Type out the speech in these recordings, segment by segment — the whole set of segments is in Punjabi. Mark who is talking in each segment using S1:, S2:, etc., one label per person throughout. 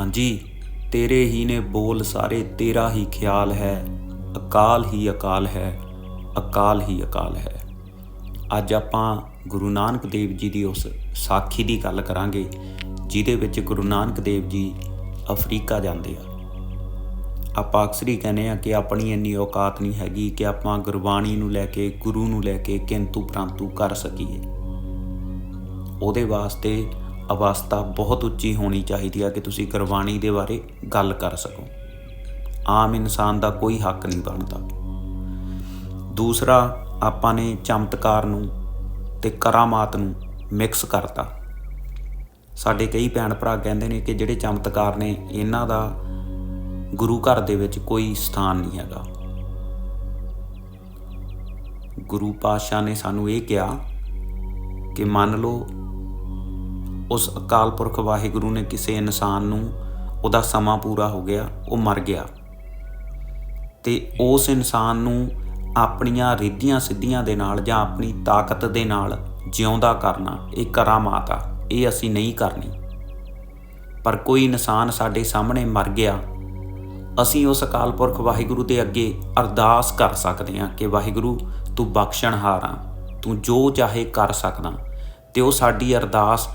S1: ਹਾਂਜੀ, ਤੇਰੇ ਹੀ ਨੇ ਬੋਲ ਸਾਰੇ, ਤੇਰਾ ਹੀ ਖਿਆਲ ਹੈ। ਅਕਾਲ ਹੀ ਅਕਾਲ ਹੈ, ਅਕਾਲ ਹੀ ਅਕਾਲ ਹੈ। ਅੱਜ ਆਪਾਂ ਗੁਰੂ ਨਾਨਕ ਦੇਵ ਜੀ ਦੀ ਉਸ ਸਾਖੀ ਦੀ ਗੱਲ ਕਰਾਂਗੇ, ਜਿਹਦੇ ਵਿੱਚ ਗੁਰੂ ਨਾਨਕ ਦੇਵ ਜੀ ਅਫਰੀਕਾ ਜਾਂਦੇ ਆ। ਆਪਾਂ ਅਕਸਰ ਹੀ ਕਹਿੰਦੇ ਆ ਕਿ ਆਪਣੀ ਇੰਨੀ ਔਕਾਤ ਨਹੀਂ ਹੈਗੀ ਕਿ ਆਪਾਂ ਗੁਰਬਾਣੀ ਨੂੰ ਲੈ ਕੇ, ਗੁਰੂ ਨੂੰ ਲੈ ਕੇ ਕਿੰਤੂ ਪ੍ਰੰਤੂ ਕਰ ਸਕੀਏ। ਉਹਦੇ ਵਾਸਤੇ ਅਵਸਥਾ ਬਹੁਤ ਉੱਚੀ ਹੋਣੀ ਚਾਹੀਦੀ ਆ ਕਿ ਤੁਸੀਂ ਗੁਰਬਾਣੀ ਦੇ ਬਾਰੇ ਗੱਲ ਕਰ ਸਕੋ। ਆਮ ਇਨਸਾਨ ਦਾ ਕੋਈ ਹੱਕ ਨਹੀਂ ਬਣਦਾ। ਦੂਸਰਾ, ਆਪਾਂ ਨੇ ਚਮਤਕਾਰ ਨੂੰ ਤੇ ਕਰਾਮਾਤ ਨੂੰ ਮਿਕਸ ਕਰਤਾ। ਸਾਡੇ ਕਈ ਭੈਣ ਭਰਾ ਕਹਿੰਦੇ ਨੇ ਕਿ ਜਿਹੜੇ ਚਮਤਕਾਰ ਨੇ, ਇਹਨਾਂ ਦਾ ਗੁਰੂ ਘਰ ਦੇ ਵਿੱਚ ਕੋਈ ਸਥਾਨ ਨਹੀਂ ਹੈਗਾ। ਗੁਰੂ ਪਾਤਸ਼ਾਹ ਨੇ ਸਾਨੂੰ ਇਹ ਕਿਹਾ ਕਿ ਮੰਨ ਲਓ ਉਸ ਅਕਾਲ ਪੁਰਖ ਵਾਹਿਗੁਰੂ ਨੇ ਕਿਸੇ ਇਨਸਾਨ ਨੂੰ ਉਹਦਾ ਸਮਾਂ ਪੂਰਾ ਹੋ ਗਿਆ, ਉਹ ਮਰ ਗਿਆ। ਤੇ ਉਸ ਇਨਸਾਨ ਨੂੰ ਆਪਣੀਆਂ ਰਿੱਧੀਆਂ ਸਿੱਧੀਆਂ ਦੇ ਨਾਲ ਜਾਂ ਆਪਣੀ ਤਾਕਤ ਦੇ ਨਾਲ ਜਿਉਂਦਾ ਕਰਨਾ, ਇਹ ਕਰਾਮਾਤ ਆ, ਇਹ ਅਸੀਂ ਨਹੀਂ ਕਰਨੀ। ਪਰ ਕੋਈ ਇਨਸਾਨ ਸਾਡੇ ਸਾਹਮਣੇ ਮਰ ਗਿਆ, ਅਸੀਂ ਉਸ ਅਕਾਲ ਪੁਰਖ ਵਾਹਿਗੁਰੂ ਦੇ ਅੱਗੇ ਅਰਦਾਸ ਕਰ ਸਕਦੇ ਹਾਂ ਕਿ ਵਾਹਿਗੁਰੂ, ਤੂੰ ਬਖਸ਼ਣਹਾਰ ਆ, ਤੂੰ ਜੋ ਚਾਹੇ ਕਰ ਸਕਦਾ। ਤੇ ਉਹ ਸਾਡੀ ਅਰਦਾਸ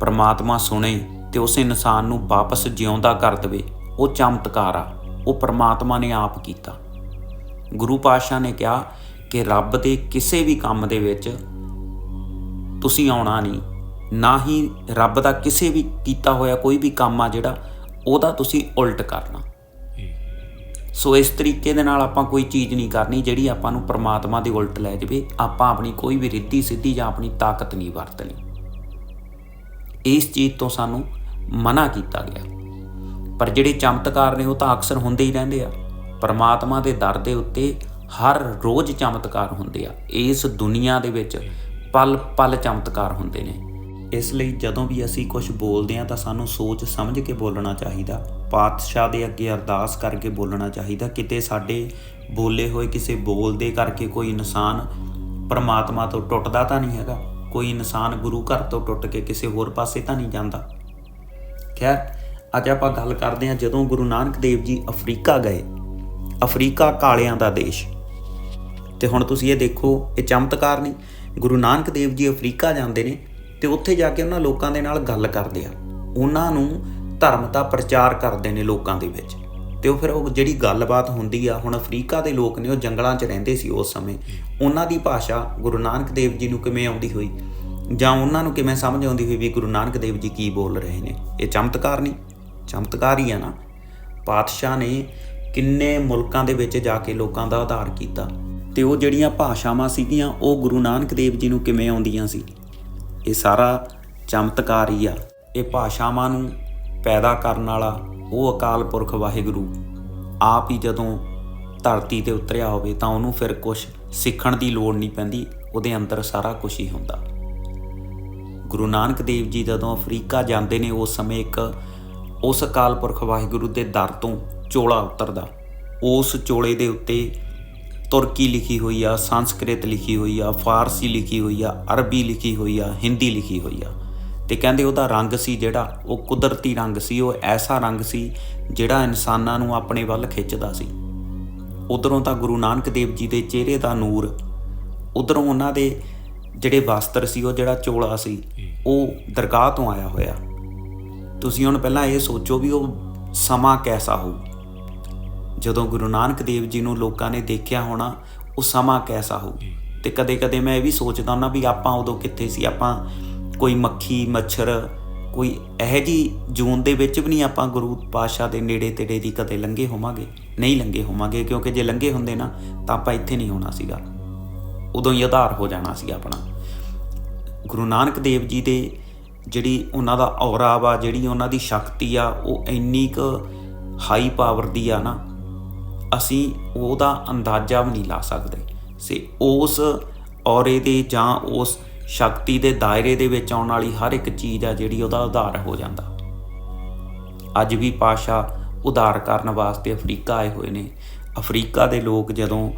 S1: ਪਰਮਾਤਮਾ ਸੁਣੇ ਤੇ ਉਸ ਇਨਸਾਨ ਨੂੰ ਵਾਪਸ ਜਿਉਂਦਾ ਕਰ ਦੇਵੇ, ਉਹ ਚਮਤਕਾਰ ਆ। ਉਹ ਪਰਮਾਤਮਾ ਨੇ ਆਪ ਕੀਤਾ। ਗੁਰੂ ਪਾਤਸ਼ਾਹ ਨੇ ਕਿਹਾ ਕਿ ਰੱਬ ਦੇ ਕਿਸੇ ਵੀ ਕੰਮ ਦੇ ਵਿੱਚ ਤੁਸੀਂ ਆਉਣਾ ਨਹੀਂ। ਨਾ ਹੀ ਰੱਬ ਦਾ ਕਿਸੇ ਵੀ ਕੀਤਾ ਹੋਇਆ ਕੋਈ ਵੀ ਕੰਮ ਆ ਜਿਹੜਾ, ਉਹਦਾ ਤੁਸੀਂ ਉਲਟ ਕਰਨਾ। ਸੋ ਇਸ ਤਰੀਕੇ ਦੇ ਨਾਲ ਆਪਾਂ ਕੋਈ ਚੀਜ਼ ਨਹੀਂ ਕਰਨੀ ਜਿਹੜੀ ਆਪਾਂ ਨੂੰ ਪ੍ਰਮਾਤਮਾ ਦੇ ਉਲਟ ਲੈ ਜਾਵੇ। ਆਪਾਂ ਆਪਣੀ ਕੋਈ ਵੀ ਰਿੱਧੀ ਸਿੱਧੀ ਜਾਂ ਆਪਣੀ ਤਾਕਤ ਨਹੀਂ ਵਰਤਣੀ। ਇਸ ਚੀਜ਼ ਤੋਂ ਸਾਨੂੰ ਮਨਾ ਕੀਤਾ ਗਿਆ। ਪਰ ਜਿਹੜੇ ਚਮਤਕਾਰ ਨੇ ਉਹ ਤਾਂ ਅਕਸਰ ਹੁੰਦੇ ਹੀ ਰਹਿੰਦੇ ਆ। ਪਰਮਾਤਮਾ ਦੇ ਦਰ ਦੇ ਉੱਤੇ ਹਰ ਰੋਜ਼ ਚਮਤਕਾਰ ਹੁੰਦੇ ਆ। ਇਸ ਦੁਨੀਆ ਦੇ ਵਿੱਚ ਪਲ ਪਲ ਚਮਤਕਾਰ ਹੁੰਦੇ ਨੇ। ਇਸ ਲਈ ਜਦੋਂ ਵੀ ਅਸੀਂ ਕੁਝ ਬੋਲਦੇ ਆ ਤਾਂ ਸਾਨੂੰ ਸੋਚ ਸਮਝ ਕੇ ਬੋਲਣਾ ਚਾਹੀਦਾ। ਪਾਤਸ਼ਾਹ ਦੇ ਅੱਗੇ ਅਰਦਾਸ ਕਰਕੇ ਬੋਲਣਾ ਚਾਹੀਦਾ। ਕਿਤੇ ਸਾਡੇ ਬੋਲੇ ਹੋਏ ਕਿਸੇ ਬੋਲ ਦੇ ਕਰਕੇ ਕੋਈ ਇਨਸਾਨ ਪਰਮਾਤਮਾ ਤੋਂ ਟੁੱਟਦਾ ਤਾਂ ਨਹੀਂ ਹੈਗਾ। ਕੋਈ ਇਨਸਾਨ ਗੁਰੂ ਘਰ ਤੋਂ ਟੁੱਟ ਕੇ ਕਿਸੇ ਹੋਰ ਪਾਸੇ ਤਾਂ ਨਹੀਂ ਜਾਂਦਾ। ਖੈਰ, ਅੱਜ ਆਪਾਂ ਗੱਲ ਕਰਦੇ ਹਾਂ ਜਦੋਂ ਗੁਰੂ ਨਾਨਕ ਦੇਵ ਜੀ ਅਫਰੀਕਾ ਗਏ। ਅਫਰੀਕਾ ਕਾਲਿਆਂ ਦਾ ਦੇਸ਼। ਤੇ ਹੁਣ ਤੁਸੀਂ ਇਹ ਦੇਖੋ, ਇਹ ਚਮਤਕਾਰ ਨਹੀਂ, ਗੁਰੂ ਨਾਨਕ ਦੇਵ ਜੀ ਅਫਰੀਕਾ ਜਾਂਦੇ ਨੇ ਤੇ ਉੱਥੇ ਜਾ ਕੇ ਉਹਨਾਂ ਲੋਕਾਂ ਦੇ ਨਾਲ ਗੱਲ ਕਰਦੇ ਆ। ਉਹਨਾਂ ਨੂੰ ਧਰਮ ਦਾ ਪ੍ਰਚਾਰ ਕਰਦੇ ਨੇ ਲੋਕਾਂ ਦੇ ਵਿੱਚ। ਤੇ ਉਹ ਫਿਰ ਉਹ ਜਿਹੜੀ ਗੱਲਬਾਤ ਹੁੰਦੀ ਆ, ਹੁਣ ਅਫਰੀਕਾ ਦੇ ਲੋਕ ਨੇ, ਉਹ ਜੰਗਲਾਂ 'ਚ ਰਹਿੰਦੇ ਸੀ ਉਸ ਸਮੇਂ। ਉਹਨਾਂ ਦੀ ਭਾਸ਼ਾ ਗੁਰੂ ਨਾਨਕ ਦੇਵ ਜੀ ਨੂੰ ਕਿਵੇਂ ਆਉਂਦੀ ਹੋਈ? ਜਾਂ ਉਹਨਾਂ ਨੂੰ ਕਿਵੇਂ ਸਮਝ ਆਉਂਦੀ ਹੋਈ ਵੀ ਗੁਰੂ ਨਾਨਕ ਦੇਵ ਜੀ ਕੀ ਬੋਲ ਰਹੇ ਨੇ? ਇਹ ਚਮਤਕਾਰ ਨਹੀਂ, ਚਮਤਕਾਰ ਹੀ ਆ ਨਾ। ਪਾਤਸ਼ਾਹ ਨੇ ਕਿੰਨੇ ਮੁਲਕਾਂ ਦੇ ਵਿੱਚ ਜਾ ਕੇ ਲੋਕਾਂ ਦਾ ਆਧਾਰ ਕੀਤਾ। ਤੇ ਉਹ ਜਿਹੜੀਆਂ ਭਾਸ਼ਾਵਾਂ ਸੀਗੀਆਂ, ਉਹ ਗੁਰੂ ਨਾਨਕ ਦੇਵ ਜੀ ਨੂੰ ਕਿਵੇਂ ਆਉਂਦੀਆਂ ਸੀ? ਇਹ ਸਾਰਾ ਚਮਤਕਾਰ ਹੀ ਆ। ਇਹ ਭਾਸ਼ਾਵਾਂ ਨੂੰ ਪੈਦਾ ਕਰਨ ਵਾਲਾ ਉਹ ਅਕਾਲ ਪੁਰਖ ਵਾਹਿਗੁਰੂ ਆਪ ਹੀ ਜਦੋਂ ਧਰਤੀ ਤੇ ਉਤਰਿਆ ਹੋਵੇ ਤਾਂ ਉਹਨੂੰ ਫਿਰ ਕੁਝ ਸਿੱਖਣ ਦੀ ਲੋੜ ਨਹੀਂ ਪੈਂਦੀ, ਉਹਦੇ ਅੰਦਰ ਸਾਰਾ ਕੁਝ ਹੀ ਹੁੰਦਾ। ਗੁਰੂ ਨਾਨਕ ਦੇਵ ਜੀ ਜਦੋਂ ਅਫਰੀਕਾ ਜਾਂਦੇ ਨੇ, ਉਸ ਸਮੇਂ ਇੱਕ ਉਸ ਅਕਾਲ ਪੁਰਖ ਵਾਹਿਗੁਰੂ ਦੇ ਦਰ ਤੋਂ ਚੋਲਾ ਉਤਰਦਾ। ਉਸ ਚੋਲੇ ਦੇ ਉੱਤੇ ਤੁਰਕੀ ਲਿਖੀ ਹੋਈ ਆ, ਸੰਸਕ੍ਰਿਤ ਲਿਖੀ ਹੋਈ ਆ, ਫਾਰਸੀ ਲਿਖੀ ਹੋਈ ਆ, ਅਰਬੀ ਲਿਖੀ ਹੋਈ ਆ, ਹਿੰਦੀ ਲਿਖੀ ਹੋਈ ਆ। ਤੇ ਕਹਿੰਦੇ ਉਹਦਾ ਰੰਗ ਸੀ ਜਿਹੜਾ, ਉਹ ਕੁਦਰਤੀ ਰੰਗ ਸੀ, ਉਹ ਐਸਾ ਰੰਗ ਸੀ ਜਿਹੜਾ ਇਨਸਾਨਾਂ ਨੂੰ ਆਪਣੇ ਵੱਲ ਖਿੱਚਦਾ ਸੀ। ਉਧਰੋਂ ਤਾਂ ਗੁਰੂ ਨਾਨਕ ਦੇਵ ਜੀ ਦੇ ਚਿਹਰੇ ਦਾ ਨੂਰ, ਉਧਰੋਂ ਉਹਨਾਂ ਦੇ ਜਿਹੜੇ ਵਸਤਰ ਸੀ, ਉਹ ਜਿਹੜਾ ਚੋਲਾ ਸੀ, ਉਹ ਦਰਗਾਹ ਤੋਂ ਆਇਆ ਹੋਇਆ। ਤੁਸੀਂ ਹੁਣ ਪਹਿਲਾਂ ਇਹ ਸੋਚੋ ਵੀ ਉਹ ਸਮਾਂ ਕੈਸਾ ਹੋਊ। ਜਦੋਂ ਗੁਰੂ ਨਾਨਕ ਦੇਵ ਜੀ ਨੂੰ ਲੋਕਾਂ ਨੇ ਦੇਖਿਆ ਹੋਣਾ, ਉਹ ਸਮਾਂ ਕੈਸਾ ਹੋਊ। ਤੇ ਕਦੇ-ਕਦੇ ਮੈਂ ਇਹ ਵੀ ਸੋਚਦਾ ਹੁੰਦਾ ਵੀ ਆਪਾਂ ਉਦੋਂ ਕਿੱਥੇ ਸੀ, ਆਪਾਂ ਕੋਈ ਮੱਖੀ, ਮੱਛਰ, ਕੋਈ ਇਹੋ ਜੀ ਜੂਨ ਦੇ ਵਿੱਚ ਵੀ ਨਹੀਂ ਆਪਾਂ ਗੁਰੂ ਪਾਸ਼ਾ ਦੇ ਨੇੜੇ ਤੇੜੇ ਦੀ ਕਦੇ ਲੰਘੇ ਹੋਵਾਂਗੇ? ਨਹੀਂ ਲੰਘੇ ਹੋਵਾਂਗੇ, ਕਿਉਂਕਿ ਜੇ ਲੰਘੇ ਹੁੰਦੇ ਨਾ, ਤਾਂ ਆਪਾਂ ਇੱਥੇ ਨਹੀਂ ਹੋਣਾ ਸੀਗਾ। ਉਦੋਂ ਹੀ ਆਧਾਰ ਹੋ ਜਾਣਾ ਸੀ ਆਪਣਾ। ਗੁਰੂ ਨਾਨਕ ਦੇਵ ਜੀ ਦੇ ਜਿਹੜੀ ਉਹਨਾਂ ਦਾ ਔਰਾ ਵਾ, ਜਿਹੜੀ ਉਹਨਾਂ ਦੀ ਸ਼ਕਤੀ ਆ, ਉਹ ਇੰਨੀ ਕੁ ਹਾਈ ਪਾਵਰ ਦੀ ਆ ਨਾ, ਅਸੀਂ ਉਹਦਾ ਅੰਦਾਜ਼ਾ ਵੀ ਨਹੀਂ ਲਾ ਸਕਦੇ। ਸੇ ਉਸ ਔਰੇ ਦੇ ਜਾਂ ਉਸ ਸ਼ਕਤੀ ਦੇ ਦਾਇਰੇ ਦੇ ਵਿੱਚ ਆਉਣ ਵਾਲੀ ਹਰ ਇੱਕ ਚੀਜ਼ ਆ ਜਿਹੜੀ ਉਹਦਾ ਉਧਾਰ ਹੋ ਜਾਂਦਾ। ਅੱਜ ਵੀ ਪਾਸ਼ਾ ਉਧਾਰ ਕਰਨ ਵਾਸਤੇ ਅਫਰੀਕਾ ਆਏ ਹੋਏ ਨੇ। ਅਫਰੀਕਾ ਦੇ ਲੋਕ ਜਦੋਂ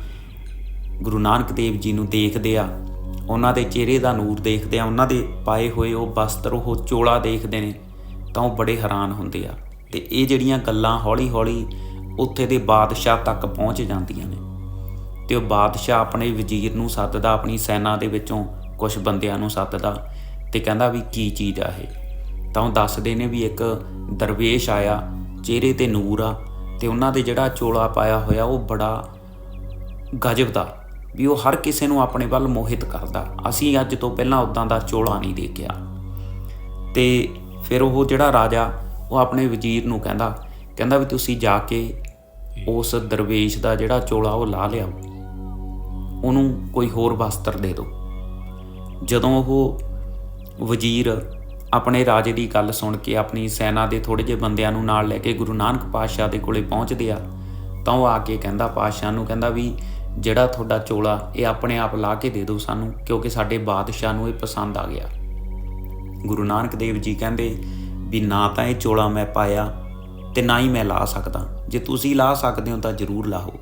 S1: ਗੁਰੂ ਨਾਨਕ ਦੇਵ ਜੀ ਨੂੰ ਦੇਖਦੇ ਆ, ਉਹਨਾਂ ਦੇ ਚਿਹਰੇ ਦਾ ਨੂਰ ਦੇਖਦੇ ਆ, ਉਹਨਾਂ ਦੇ ਪਾਏ ਹੋਏ ਉਹ ਵਸਤਰ, ਉਹ ਚੋਲਾ ਦੇਖਦੇ ਨੇ, ਤਾਂ ਉਹ ਬੜੇ ਹੈਰਾਨ ਹੁੰਦੇ ਆ। ਤੇ ਇਹ ਜਿਹੜੀਆਂ ਗੱਲਾਂ ਹੌਲੀ-ਹੌਲੀ ਉੱਥੇ ਦੇ ਬਾਦਸ਼ਾਹ ਤੱਕ ਪਹੁੰਚ ਜਾਂਦੀਆਂ ਨੇ। ਤੇ ਉਹ ਬਾਦਸ਼ਾਹ ਆਪਣੇ ਵਜ਼ੀਰ ਨੂੰ ਸੱਦਦਾ, ਆਪਣੀ ਸੈਨਾ ਦੇ ਵਿੱਚੋਂ ਕੁਝ ਬੰਦਿਆਂ ਨੂੰ ਸੱਦਦਾ ਤੇ ਕਹਿੰਦਾ ਵੀ ਕੀ ਚੀਜ਼ ਆ ਇਹ? ਤਾਂ ਉਹ ਦੱਸਦੇ ਨੇ ਵੀ ਇੱਕ ਦਰਵੇਸ਼ ਆਇਆ, ਚਿਹਰੇ ਤੇ ਨੂਰ ਆ ਤੇ ਉਹਨਾਂ ਦੇ ਜਿਹੜਾ ਚੋਲਾ ਪਾਇਆ ਹੋਇਆ ਉਹ ਬੜਾ ਗਜਬ ਦਾ, ਵੀ ਉਹ ਹਰ ਕਿਸੇ ਨੂੰ ਆਪਣੇ ਵੱਲ ਮੋਹਿਤ ਕਰਦਾ। ਅਸੀਂ ਅੱਜ ਤੋਂ ਪਹਿਲਾਂ ਉਦਾਂ ਦਾ ਚੋਲਾ ਨਹੀਂ ਦੇਖਿਆ। ਤੇ ਫਿਰ ਉਹ ਜਿਹੜਾ ਰਾਜਾ, ਉਹ ਆਪਣੇ ਵਜ਼ੀਰ ਨੂੰ ਕਹਿੰਦਾ ਕਹਿੰਦਾ ਵੀ ਤੁਸੀਂ ਜਾ ਕੇ ਉਸ ਦਰਵੇਸ਼ ਦਾ ਜਿਹੜਾ ਚੋਲਾ ਉਹ ਲਾ ਲਿਆਓ। ਉਹਨੂੰ ਕੋਈ ਹੋਰ ਵਸਤਰ ਦੇ ਦਿਓ। ਜਦੋਂ ਉਹ ਵਜ਼ੀਰ ਆਪਣੇ ਰਾਜੇ ਦੀ ਗੱਲ ਸੁਣ ਕੇ ਆਪਣੀ ਸੈਨਾ ਦੇ ਥੋੜੇ ਜਿਹੇ ਬੰਦਿਆਂ ਨੂੰ ਨਾਲ ਲੈ ਕੇ ਗੁਰੂ ਨਾਨਕ ਪਾਤਸ਼ਾਹ ਦੇ ਕੋਲੇ ਪਹੁੰਚਦੇ ਆ, ਤਾਂ ਉਹ ਆ ਕੇ ਕਹਿੰਦਾ, ਪਾਤਸ਼ਾਹ ਨੂੰ ਕਹਿੰਦਾ ਵੀ ਜਿਹੜਾ ਤੁਹਾਡਾ ਚੋਲਾ ਇਹ ਆਪਣੇ ਆਪ ਲਾ ਕੇ ਦੇ ਦਿਓ ਸਾਨੂੰ, ਕਿਉਂਕਿ ਸਾਡੇ ਬਾਦਸ਼ਾਹ ਨੂੰ ਇਹ ਪਸੰਦ ਆ ਗਿਆ। ਗੁਰੂ ਨਾਨਕ ਦੇਵ ਜੀ ਕਹਿੰਦੇ ਵੀ ਨਾ ਤਾਂ ਇਹ ਚੋਲਾ ਮੈਂ ਪਾਇਆ ਤੇ ਨਾ ਹੀ ਮੈਂ ਲਾ ਸਕਦਾ। ਜੇ ਤੁਸੀਂ ਲਾ ਸਕਦੇ ਹੋ ਤਾਂ ਜ਼ਰੂਰ ਲਾਓ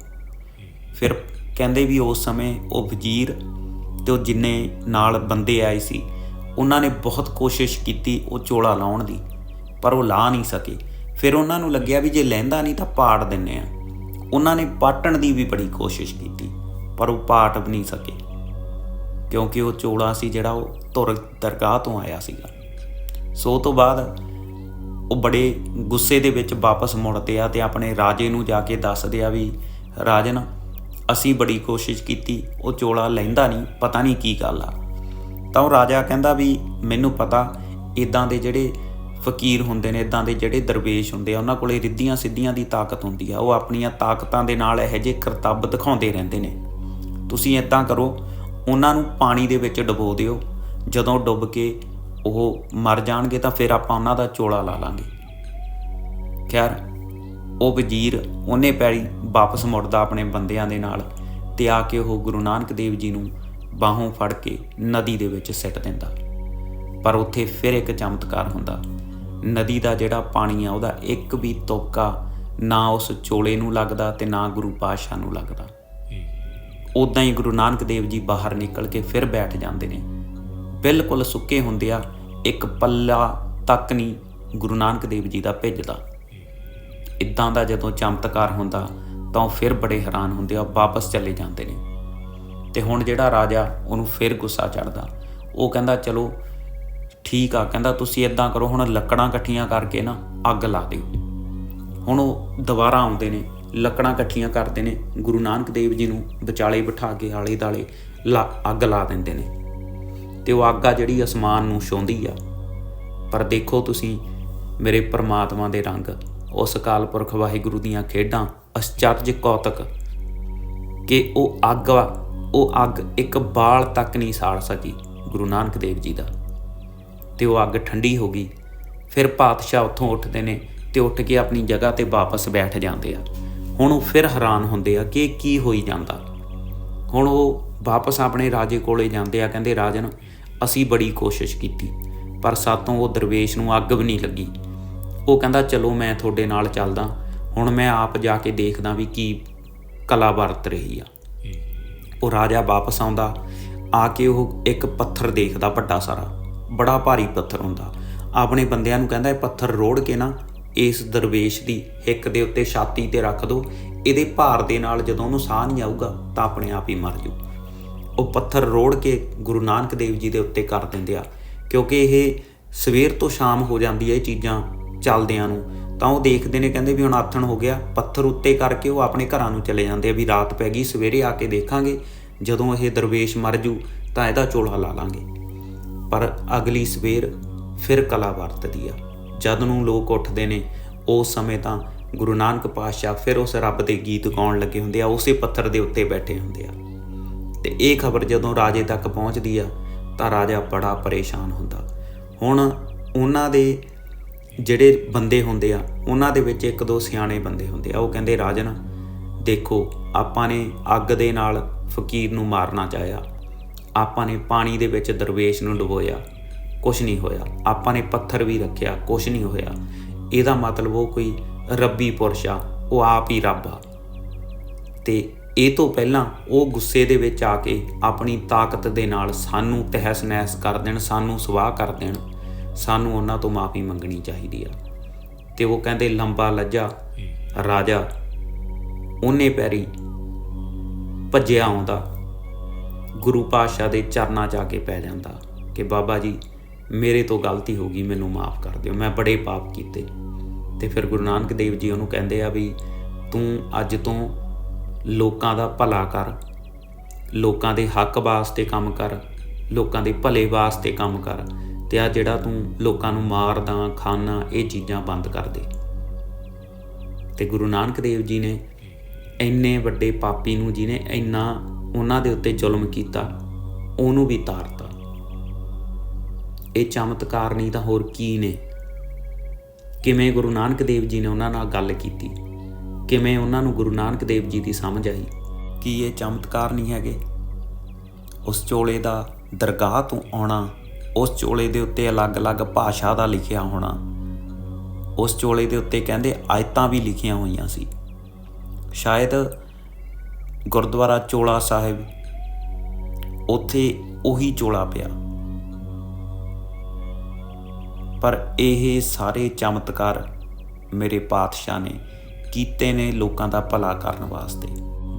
S1: ਫਿਰ ਕਹਿੰਦੇ ਵੀ ਉਸ ਸਮੇਂ ਉਹ ਵਜ਼ੀਰ ਤੇ ਉਹ ਜਿੰਨੇ ਨਾਲ ਬੰਦੇ ਆਏ ਸੀ, ਉਹਨਾਂ ਨੇ ਬਹੁਤ ਕੋਸ਼ਿਸ਼ ਕੀਤੀ ਉਹ ਚੋਲਾ ਲਾਉਣ ਦੀ, ਪਰ ਉਹ ਲਾ ਨਹੀਂ ਸਕੇ। ਫਿਰ ਉਹਨਾਂ ਨੂੰ ਲੱਗਿਆ ਵੀ ਜੇ ਲੈਂਦਾ ਨਹੀਂ ਤਾਂ ਪਾੜ ਦਿੰਨੇ ਆ। ਉਹਨਾਂ ਨੇ ਪਾਟਣ ਦੀ ਵੀ ਬੜੀ ਕੋਸ਼ਿਸ਼ ਕੀਤੀ, ਪਰ ਉਹ ਪਾਟ ਵੀ ਨਹੀਂ ਸਕੇ, ਕਿਉਂਕਿ ਉਹ ਚੋਲਾ ਸੀ ਜਿਹੜਾ ਉਹ ਤੁਰ ਦਰਗਾਹ ਤੋਂ ਆਇਆ ਸੀਗਾ। ਸੋ ਤੋਂ ਬਾਅਦ ਉਹ ਬੜੇ ਗੁੱਸੇ ਦੇ ਵਿੱਚ ਵਾਪਸ ਮੁੜਦੇ ਆ ਤੇ ਆਪਣੇ ਰਾਜੇ ਨੂੰ ਜਾ ਕੇ ਦੱਸਦੇ ਆ ਵੀ, ਰਾਜਨ ਅਸੀਂ ਬੜੀ ਕੋਸ਼ਿਸ਼ ਕੀਤੀ, ਉਹ ਚੋਲਾ ਲੈਂਦਾ ਨਹੀਂ, ਪਤਾ ਨਹੀਂ ਕੀ ਗੱਲ ਆ। ਤਾਂ ਉਹ ਰਾਜਾ ਕਹਿੰਦਾ ਵੀ ਮੈਨੂੰ ਪਤਾ ਇਦਾਂ ਦੇ ਜਿਹੜੇ ਫਕੀਰ ਹੁੰਦੇ ਨੇ ਇਦਾਂ ਦੇ ਜਿਹੜੇ ਦਰਵੇਸ਼ ਹੁੰਦੇ ਆ, ਉਹਨਾਂ ਕੋਲੇ ਰਿੱਧੀਆਂ ਸਿੱਧੀਆਂ ਦੀ ਤਾਕਤ ਹੁੰਦੀ ਆ। ਉਹ ਆਪਣੀਆਂ ਤਾਕਤਾਂ ਦੇ ਨਾਲ ਇਹੋ ਜਿਹੇ ਕਰਤੱਵ ਦਿਖਾਉਂਦੇ ਰਹਿੰਦੇ ਨੇ। ਤੁਸੀਂ ਇਦਾਂ ਕਰੋ, ਉਹਨਾਂ ਨੂੰ ਪਾਣੀ ਦੇ ਵਿੱਚ ਡੁਬੋ ਦਿਓ। ਜਦੋਂ ਡੁੱਬ ਕੇ ਉਹ ਮਰ ਜਾਣਗੇ ਤਾਂ ਫਿਰ ਆਪਾਂ ਉਹਨਾਂ ਦਾ ਚੋਲਾ ਲਾ ਲਾਂਗੇ। ਖੈਰ ਉਹ ਵਜ਼ੀਰ ਉਹਨੇ ਪੈਰੀ ਵਾਪਸ ਮੁੜਦਾ ਆਪਣੇ ਬੰਦਿਆਂ ਦੇ ਨਾਲ ਤੇ ਆ ਕੇ ਉਹ ਗੁਰੂ ਨਾਨਕ ਦੇਵ ਜੀ ਨੂੰ ਬਾਹੋਂ ਫੜ ਕੇ ਨਦੀ ਦੇ ਵਿੱਚ ਸਿੱਟ ਦਿੰਦਾ। ਪਰ ਉੱਥੇ ਫਿਰ ਇੱਕ ਚਮਤਕਾਰ ਹੁੰਦਾ। ਨਦੀ ਦਾ ਜਿਹੜਾ ਪਾਣੀ ਆ, ਉਹਦਾ ਇੱਕ ਵੀ ਤੋਕਾ ਨਾ ਉਸ ਚੋਲੇ ਨੂੰ ਲੱਗਦਾ ਤੇ ਨਾ ਗੁਰੂ ਪਾਤਸ਼ਾਹ ਨੂੰ ਲੱਗਦਾ। ਉਦਾਂ ਹੀ ਗੁਰੂ ਨਾਨਕ ਦੇਵ ਜੀ ਬਾਹਰ ਨਿਕਲ ਕੇ ਫਿਰ ਬੈਠ ਜਾਂਦੇ ਨੇ। ਬਿਲਕੁਲ ਸੁੱਕੇ ਹੁੰਦੇ ਆ, ਇੱਕ ਪੱਲਾ ਤੱਕ ਨਹੀਂ ਗੁਰੂ ਨਾਨਕ ਦੇਵ ਜੀ ਦਾ ਭਿੱਜਦਾ। ਇਦਾਂ ਦਾ ਜਦੋਂ ਚਮਤਕਾਰ ਹੁੰਦਾ, ਤਾਂ ਉਹ ਫਿਰ ਬੜੇ ਹੈਰਾਨ ਹੁੰਦੇ ਆ ਵਾਪਸ ਚਲੇ ਜਾਂਦੇ ਨੇ। ਤੇ ਹੁਣ ਜਿਹੜਾ ਰਾਜਾ, ਉਹਨੂੰ ਫਿਰ ਗੁੱਸਾ ਚੜਦਾ ਉਹ ਕਹਿੰਦਾ, ਚਲੋ, ਠੀਕ ਆ। ਕਹਿੰਦਾ, ਤੁਸੀਂ ਇਦਾਂ ਕਰੋ, ਹੁਣ ਲੱਕੜਾਂ ਇਕੱਠੀਆਂ ਕਰਕੇ ਨਾ ਅੱਗ ਲਾ ਦਿਓ। ਹੁਣ ਉਹ ਦੁਬਾਰਾ ਆਉਂਦੇ ਨੇ, ਲੱਕੜਾਂ ਇਕੱਠੀਆਂ ਕਰਦੇ ਨੇ, ਗੁਰੂ ਨਾਨਕ ਦੇਵ ਜੀ ਨੂੰ ਵਿਚਾਲੇ ਬਿਠਾ ਕੇ ਆਲੇ ਦਾਲੇ ਲਾ- ਅੱਗ ਲਾ ਦਿੰਦੇ ਨੇ। ਤੇ ਉਹ ਅੱਗ ਆ ਜਿਹੜੀ ਅਸਮਾਨ ਨੂੰ ਛੋਂਦੀ ਆ। ਪਰ ਦੇਖੋ ਤੁਸੀਂ ਮੇਰੇ ਪਰਮਾਤਮਾ ਦੇ ਰੰਗ ਉਸ ਅਕਾਲ ਪੁਰਖ ਵਾਹਿਗੁਰੂ ਦੀਆਂ ਖੇਡਾਂ ਅਚਰਜ ਕੌਤਕ, ਕਿ ਉਹ ਅੱਗ ਵਾ, ਉਹ ਅੱਗ ਇੱਕ ਬਾਲ ਤੱਕ ਨਹੀਂ ਸਾੜ ਸਕੀ ਗੁਰੂ ਨਾਨਕ ਦੇਵ ਜੀ ਦਾ। ਤੇ ਉਹ ਅੱਗ ਠੰਡੀ ਹੋ ਗਈ, ਫਿਰ ਪਾਤਸ਼ਾਹ ਉੱਥੋਂ ਉੱਠਦੇ ਨੇ ਤੇ ਉੱਠ ਕੇ ਆਪਣੀ ਜਗ੍ਹਾ ਤੇ ਵਾਪਸ ਬੈਠ ਜਾਂਦੇ ਆ। ਹੁਣ ਉਹ ਫਿਰ ਹੈਰਾਨ ਹੁੰਦੇ ਆ ਕਿ ਕੀ ਹੋਈ ਜਾਂਦਾ। ਹੁਣ ਉਹ ਵਾਪਸ ਆਪਣੇ ਰਾਜੇ ਕੋਲੇ ਜਾਂਦੇ ਆ, ਕਹਿੰਦੇ ਰਾਜਨ, ਅਸੀਂ ਬੜੀ ਕੋਸ਼ਿਸ਼ ਕੀਤੀ, ਪਰ ਸਾਤੋਂ ਉਹ ਦਰਵੇਸ਼ ਨੂੰ ਅੱਗ ਵੀ ਨਹੀਂ ਲੱਗੀ। ਉਹ ਕਹਿੰਦਾ ਚਲੋ ਮੈਂ ਤੁਹਾਡੇ ਨਾਲ ਚੱਲਦਾ। ਹੁਣ ਮੈਂ ਆਪ ਜਾ ਕੇ ਦੇਖਦਾ ਵੀ ਕੀ ਕਲਾ ਵਰਤ ਰਹੀ ਆ। ਉਹ ਰਾਜਾ ਵਾਪਸ ਆਉਂਦਾ। ਆ ਕੇ ਉਹ ਇੱਕ ਪੱਥਰ ਦੇਖਦਾ ਵੱਡਾ ਸਾਰਾ। ਬੜਾ ਭਾਰੀ ਪੱਥਰ ਹੁੰਦਾ। ਆਪਣੇ ਬੰਦਿਆਂ ਨੂੰ ਕਹਿੰਦਾ ਇਹ ਪੱਥਰ ਰੋੜ ਕੇ ਨਾ ਇਸ ਦਰਵੇਸ਼ ਦੀ ਹਿੱਕ ਦੇ ਉੱਤੇ ਛਾਤੀ ਤੇ ਰੱਖ ਦਿਓ ਇਹਦੇ ਭਾਰ ਦੇ ਨਾਲ ਜਦੋਂ ਉਹਨੂੰ ਸਾਹ ਨਹੀਂ ਆਊਗਾ ਤਾਂ ਆਪਣੇ ਆਪ ਹੀ ਮਰ ਜਾਊ। ਉਹ ਪੱਥਰ ਰੋੜ ਕੇ ਗੁਰੂ ਨਾਨਕ ਦੇਵ ਜੀ ਦੇ ਉੱਤੇ ਕਰ ਦਿੰਦੇ ਆ। ਕਿਉਂਕਿ ਇਹ ਸਵੇਰ ਤੋਂ ਸ਼ਾਮ ਹੋ ਜਾਂਦੀ ਹੈ ਇਹ ਚੀਜ਼ਾਂ। ਚੱਲਦਿਆਂ ਨੂੰ, ਤਾਂ ਉਹ ਦੇਖਦੇ ਨੇ, ਕਹਿੰਦੇ ਵੀ ਹੁਣ ਆਥਣ ਹੋ ਗਿਆ, ਪੱਥਰ ਉੱਤੇ ਕਰਕੇ ਉਹ ਆਪਣੇ ਘਰਾਂ ਨੂੰ ਚਲੇ ਜਾਂਦੇ ਆ ਵੀ ਰਾਤ ਪੈ ਗਈ, ਸਵੇਰੇ ਆ ਕੇ ਦੇਖਾਂਗੇ, ਜਦੋਂ ਇਹ ਦਰਵੇਸ਼ ਮਰ ਜੂ, ਤਾਂ ਇਹਦਾ ਚੋਲਾ ਲਾ ਲਾਂਗੇ। ਪਰ ਅਗਲੀ ਸਵੇਰ ਫਿਰ ਕਲਾ ਵਰਤਦੀ ਆ। ਜਦ ਨੂੰ ਲੋਕ ਉੱਠਦੇ ਨੇ ਉਸ ਸਮੇਂ ਤਾਂ ਗੁਰੂ ਨਾਨਕ ਪਾਤਸ਼ਾਹ ਫਿਰ ਉਸ ਰੱਬ ਦੇ ਗੀਤ ਗਾਉਣ ਲੱਗੇ ਹੁੰਦੇ ਆ, ਉਸੇ ਪੱਥਰ ਦੇ ਉੱਤੇ ਬੈਠੇ ਹੁੰਦੇ ਆ। ਤੇ ਇਹ ਖਬਰ ਜਦੋਂ ਰਾਜੇ ਤੱਕ ਪਹੁੰਚਦੀ ਆ, ਤਾਂ ਰਾਜਾ ਬੜਾ ਪਰੇਸ਼ਾਨ ਹੁੰਦਾ। ਹੁਣ ਉਹਨਾਂ ਦੇ ਜਿਹੜੇ ਬੰਦੇ ਹੁੰਦੇ ਆ, ਉਹਨਾਂ ਦੇ ਵਿੱਚ ਇੱਕ ਦੋ ਸਿਆਣੇ ਬੰਦੇ ਹੁੰਦੇ ਆ। ਉਹ ਕਹਿੰਦੇ, ਰਾਜਨ, ਦੇਖੋ, ਆਪਾਂ ਨੇ ਅੱਗ ਦੇ ਨਾਲ ਫਕੀਰ ਨੂੰ ਮਾਰਨਾ ਚਾਹਿਆ। ਆਪਾਂ ਨੇ ਪਾਣੀ ਦੇ ਵਿੱਚ ਦਰਵੇਸ਼ ਨੂੰ ਡੁਬੋਇਆ। ਕੁਝ ਨਹੀਂ ਹੋਇਆ। ਆਪਾਂ ਨੇ ਪੱਥਰ ਵੀ ਰੱਖਿਆ ਕੁਝ ਨਹੀਂ ਹੋਇਆ। ਇਹਦਾ ਮਤਲਬ ਉਹ ਕੋਈ ਰੱਬੀ ਪੁਰਸ਼ ਆ, ਉਹ ਆਪ ਹੀ ਰੱਬ ਆ। ਤੇ ਇਹ ਤੋਂ ਪਹਿਲਾਂ ਉਹ ਗੁੱਸੇ ਦੇ ਵਿੱਚ ਆ ਕੇ ਆਪਣੀ ਤਾਕਤ ਦੇ ਨਾਲ ਸਾਨੂੰ ਤਹਿਸ ਨਹਿਸ ਕਰ ਦੇਣ, ਸਾਨੂੰ ਸਵਾਹ ਕਰ ਦੇਣ। ਸਾਨੂੰ ਉਹਨਾਂ ਤੋਂ ਮਾਫੀ ਮੰਗਣੀ ਚਾਹੀਦੀ ਆ। ਤੇ ਉਹ ਕਹਿੰਦੇ ਲੰਬਾ ਲੱਜਾ, ਰਾਜਾ, ਉਹਨੇ ਪੈਰੀ ਭੱਜਿਆ ਆਉਂਦਾ। ਗੁਰੂ ਪਾਤਸ਼ਾਹ ਦੇ ਚਰਨਾਂ 'ਚ ਆ ਕੇ ਪੈ ਜਾਂਦਾ ਕਿ ਬਾਬਾ ਜੀ, ਮੇਰੇ ਤੋਂ ਗਲਤੀ ਹੋ ਗਈ, ਮੈਨੂੰ ਮਾਫ ਕਰ ਦਿਓ। ਮੈਂ ਬੜੇ ਪਾਪ ਕੀਤੇ। ਤੇ ਫਿਰ ਗੁਰੂ ਨਾਨਕ ਦੇਵ ਜੀ ਉਹਨੂੰ ਕਹਿੰਦੇ ਆ ਵੀ ਤੂੰ ਅੱਜ ਤੋਂ ਲੋਕਾਂ ਦਾ ਭਲਾ ਕਰ, ਲੋਕਾਂ ਦੇ ਹੱਕ ਵਾਸਤੇ ਕੰਮ ਕਰ, ਲੋਕਾਂ ਦੇ ਭਲੇ ਵਾਸਤੇ ਕੰਮ ਕਰ। ਤੇ ਆ ਜਿਹੜਾ ਤੂੰ ਲੋਕਾਂ ਨੂੰ ਮਾਰਦਾ ਖਾਣਾ ਇਹ ਚੀਜ਼ਾਂ ਬੰਦ ਕਰ ਦੇ। ਤੇ ਗੁਰੂ ਨਾਨਕ ਦੇਵ ਜੀ ਨੇ ਇੰਨੇ ਵੱਡੇ ਪਾਪੀ ਨੂੰ ਜਿਹਨੇ ਇੰਨਾ ਉਹਨਾਂ ਦੇ ਉੱਤੇ ਜ਼ੁਲਮ ਕੀਤਾ, ਉਹਨੂੰ ਵੀ ਤਾਰਤਾ। ਇਹ ਚਮਤਕਾਰ ਨਹੀਂ ਤਾਂ ਹੋਰ ਕੀ ਨੇ? ਕਿਵੇਂ ਗੁਰੂ ਨਾਨਕ ਦੇਵ ਜੀ ਨੇ ਉਹਨਾਂ ਨਾਲ ਗੱਲ ਕੀਤੀ? ਕਿਵੇਂ ਉਹਨਾਂ ਨੂੰ ਗੁਰੂ ਨਾਨਕ ਦੇਵ ਜੀ ਦੀ ਸਮਝ ਆਈ ਕੀ ਇਹ ਚਮਤਕਾਰ ਨਹੀਂ ਹੈਗੇ? ਉਸ ਚੋਲੇ ਦਾ ਦਰਗਾਹ ਤੋਂ ਆਉਣਾ ਉਸ ਚੋਲੇ ਦੇ ਉੱਤੇ ਅਲੱਗ-ਅਲੱਗ ਭਾਸ਼ਾ ਦਾ ਲਿਖਿਆ ਹੋਣਾ। ਉਸ ਚੋਲੇ ਦੇ ਉੱਤੇ ਕਹਿੰਦੇ ਆਇਤਾਂ ਵੀ ਲਿਖੀਆਂ ਹੋਈਆਂ ਸੀ। ਸ਼ਾਇਦ ਗੁਰਦੁਆਰਾ ਚੋਲਾ ਸਾਹਿਬ ਉੱਥੇ ਉਹੀ ਚੋਲਾ ਪਿਆ। ਪਰ ਇਹ ਸਾਰੇ ਚਮਤਕਾਰ ਮੇਰੇ ਪਾਤਸ਼ਾਹ ਨੇ ਕੀਤੇ ਨੇ ਲੋਕਾਂ ਦਾ ਭਲਾ ਕਰਨ ਵਾਸਤੇ।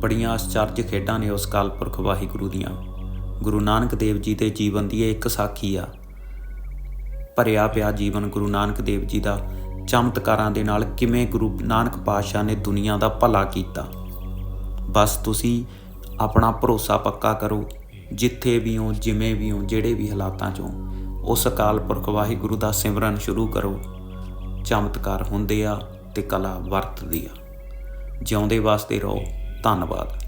S1: ਬੜੀਆਂ ਆਸ਼ਚਰਜ ਖੇਡਾਂ ਨੇ ਉਸ ਕਾਲ ਪੁਰਖ ਵਾਹਿਗੁਰੂ ਦੀਆਂ। ਗੁਰੂ ਨਾਨਕ ਦੇਵ ਜੀ ਦੇ ਜੀਵਨ ਦੀ ਇਹ ਇੱਕ ਸਾਖੀ ਆ। ਭਰਿਆ ਪਿਆ ਜੀਵਨ ਗੁਰੂ ਨਾਨਕ ਦੇਵ ਜੀ ਦਾ ਚਮਤਕਾਰਾਂ ਦੇ ਨਾਲ ਕਿਵੇਂ ਗੁਰੂ ਨਾਨਕ ਪਾਤਸ਼ਾਹ ਨੇ ਦੁਨੀਆ ਦਾ ਭਲਾ ਕੀਤਾ। ਬਸ ਤੁਸੀਂ ਆਪਣਾ ਭਰੋਸਾ ਪੱਕਾ ਕਰੋ, ਜਿੱਥੇ ਵੀ ਹੋ, ਜਿਵੇਂ ਵੀ ਹੋ, ਜਿਹੜੇ ਵੀ ਹਾਲਾਤਾਂ 'ਚੋਂ ਉਸ ਅਕਾਲ ਪੁਰਖ ਵਾਹਿਗੁਰੂ ਦਾ ਸਿਮਰਨ ਸ਼ੁਰੂ ਕਰੋ। ਚਮਤਕਾਰ ਹੁੰਦੇ ਆ ਤੇ ਕਲਾ ਵਰਤਦੀ ਆ। ਜਿਉਂਦੇ ਵਾਸਤੇ ਰਹੋ। ਧੰਨਵਾਦ।